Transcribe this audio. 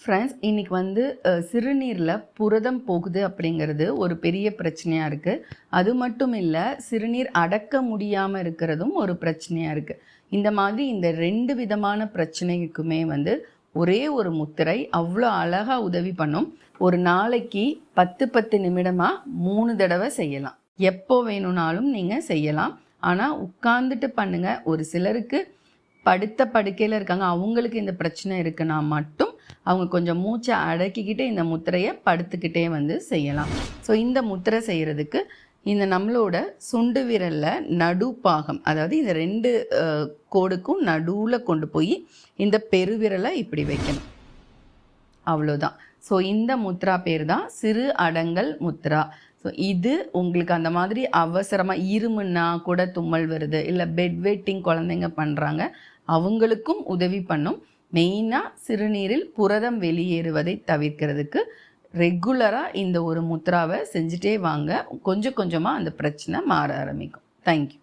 Friends இன்றைக்கி வந்து சிறுநீரில் புரதம் போகுது அப்படிங்கிறது ஒரு பெரிய பிரச்சனையாக இருக்குது அது மட்டும் இல்லை சிறுநீர் அடக்க முடியாமல் இருக்கிறதும் ஒரு பிரச்சனையாக இருக்குது இந்த மாதிரி இந்த ரெண்டு விதமான பிரச்சனைக்குமே வந்து ஒரே ஒரு முத்திரை அவ்வளோ அழகாக உதவி பண்ணும். ஒரு நாளைக்கு பத்து பத்து நிமிடமாக மூணு தடவை செய்யலாம். எப்போ வேணும்னாலும் நீங்கள் செய்யலாம். ஆனால் உட்கார்ந்துட்டு பண்ணுங்கள் ஒரு சிலருக்கு படுத்த படுக்கையில் இருக்காங்க. அவங்களுக்கு இந்த பிரச்சனை இருக்குன்னா மட்டும் அவங்க கொஞ்சம் மூச்சை அடக்கிக்கிட்டு இந்த முத்திரையை படுத்துக்கிட்டே வந்து செய்யலாம். ஸோ இந்த முத்திரை செய்கிறதுக்கு இந்த நம்மளோட சுண்டு விரலில் நடுப்பாகம் அதாவது இந்த ரெண்டு கோடுக்கும் நடுவில் கொண்டு போய் இந்த பெருவிரலை இப்படி வைக்கணும். அவ்வளோதான் ஸோ இந்த முத்ரா பேர் தான் சிறு அடங்கல் முத்ரா. ஸோ இது உங்களுக்கு அந்த மாதிரி அவசரமாக இருமுன்னா கூட தும்மல் வருது இல்லை பெட் வெட்டிங் குழந்தைங்க பண்ணுறாங்க அவங்களுக்கும் உதவி பண்ணும். மெயினாக சிறுநீரில் புரதம் வெளியேறுவதை தவிர்க்கிறதுக்கு ரெகுலராக இந்த ஒரு முத்ராவை செஞ்சுட்டே வாங்க. கொஞ்சம் கொஞ்சமாக அந்த பிரச்சனை மாற ஆரம்பிக்கும். தேங்க்யூ